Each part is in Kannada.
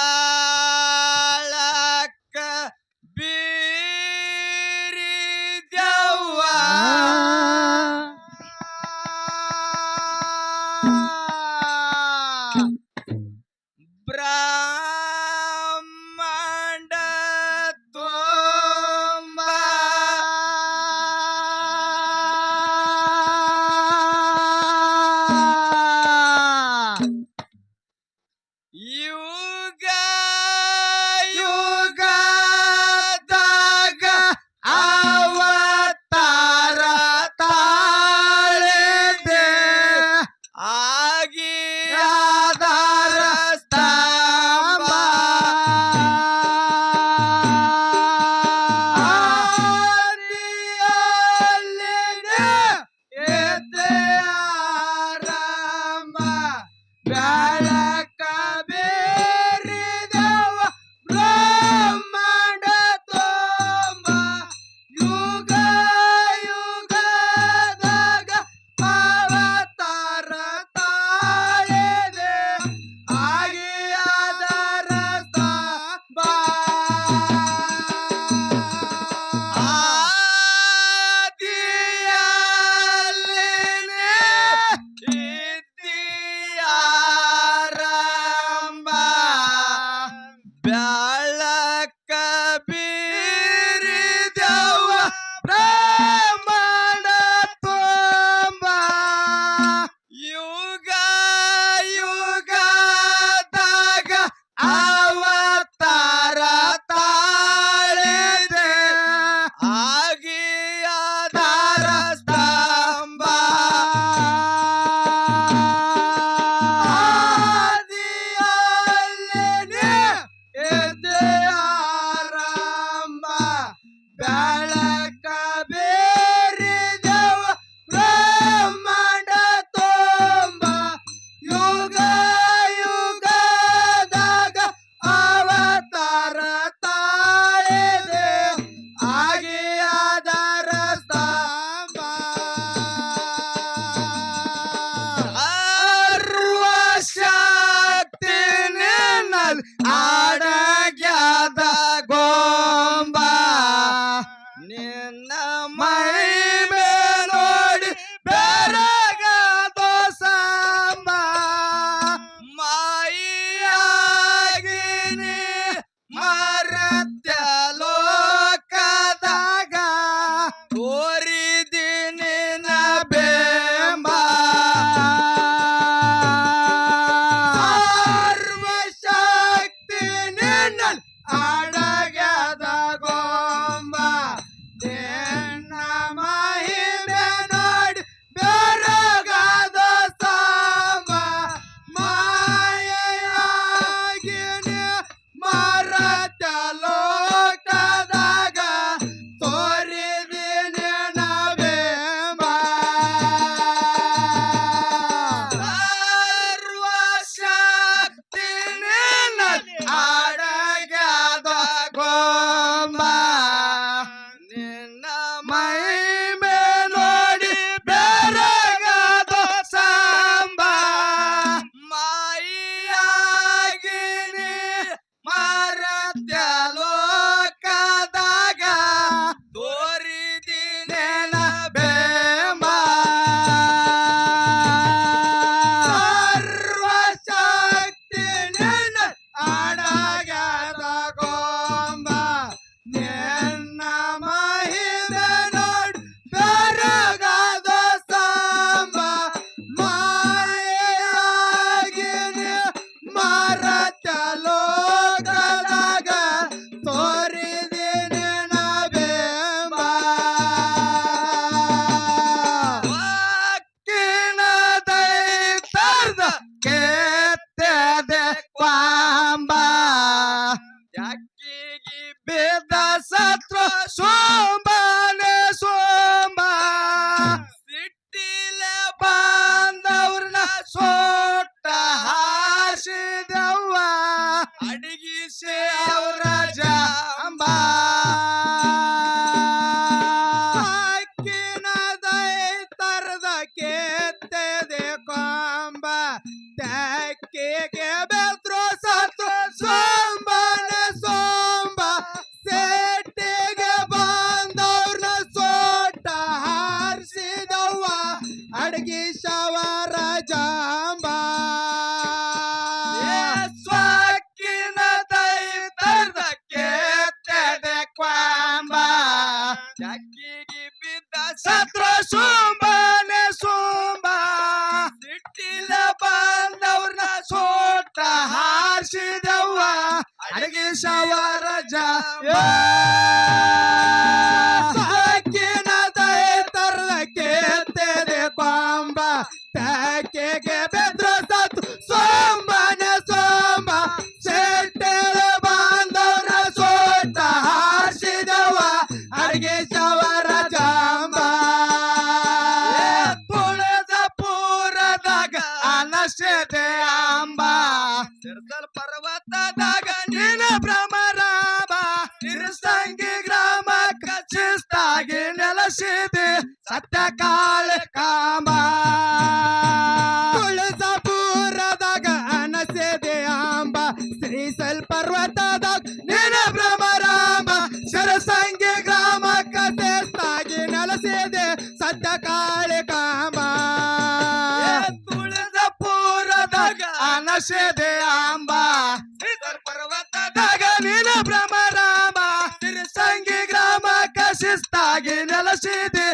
Uh, I. ತೆಕ್ಕೆಗೆ ಬೆದ್ರು ಸತ್ತು ಸೋಂಬನ ಸೋಂಬ ಸೆಟ್ಟಿಗೆ ಬಂದವ್ರನ್ನ ಸೋಟ ಹಾರಿಸಿದವ್ವ ಅಡಗಿ ಶವರ ಜಾಂಬ ಸ್ವಕ್ಕಿನ ದೈತರ್ದಕ್ಕೆ ತೆದೆ ಕ್ವಾಂಬ ಚಕ್ಕಿಗೆ ಬಿದ್ದ ಸತ್ರ ಸೋಂಬನೆ ಹಾರಿಸಿದವ್ವ. ಅಡಿಗೆ ಶವರ ಜ. ಸಾಕಿನ ದೈತರ್ದಕ್ಕೆ ತೆರೆ ಬಾಂಬ ತೆಕ್ಕೆಗೆ ನೆಲಸಿದೆ ಸತ್ಯ ಕಾಳ ಕಾಮ. ತುಳಸಪುರದಾಗ ಅನಸೆದೆ ಶ್ರೀ ಶ್ರೀಸಲ್ ಪರ್ವತದಾಗ ನೀನ ಭ್ರಮರಾಮ ಶರಸಂಗೆ ಗ್ರಾಮ ಕಚಿಸ್ತಾಗಿ ನೆಲಸಿದೆ ಸತ್ಯ ಕಾಳ ಕಾಮ ತುಳಸಪುರದಾಗ ಅನಸೆದೆ ಕಶಿಸ್ತಾಗಿ ನೆಲಸಿದೆ.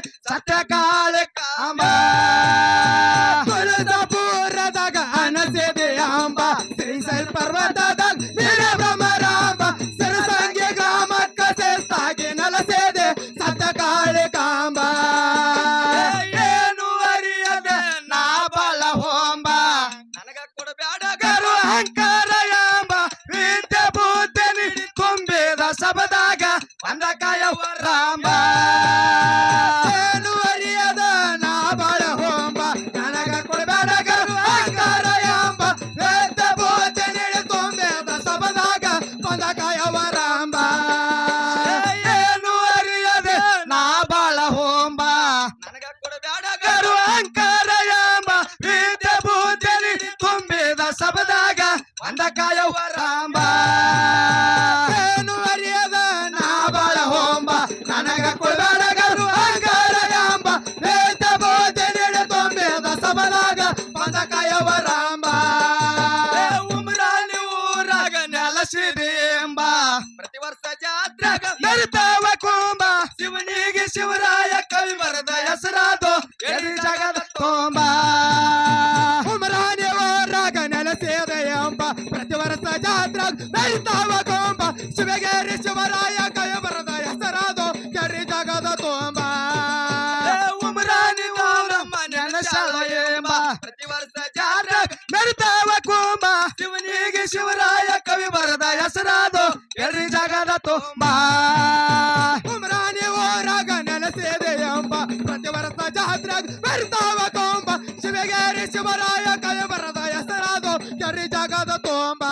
ಸಬದಾಗ ಒಂದ ಕಾಯವ ಶಿವರಾಯ ಕವಿ ಬರದ ಹೆಸರಾದು ಎಲ್ರಿ ಜಗದ ತುಂಬ ಉಮ್ರಾಣಿ ಊರಾಗ ನೆಲಸಿದೆ ಎಂಬ ಪ್ರತಿ ವರ್ಷ ಜಾತ್ರೆಗ ಮೆರಿತಾವ ಕೊಂಬ ಶಿವಗೇರಿ ಶಿವರಾಯ ಕವಿ ಬರದ ಹೆಸರಾದು ಎಲ್ರಿ ಜಗದ ತುಂಬ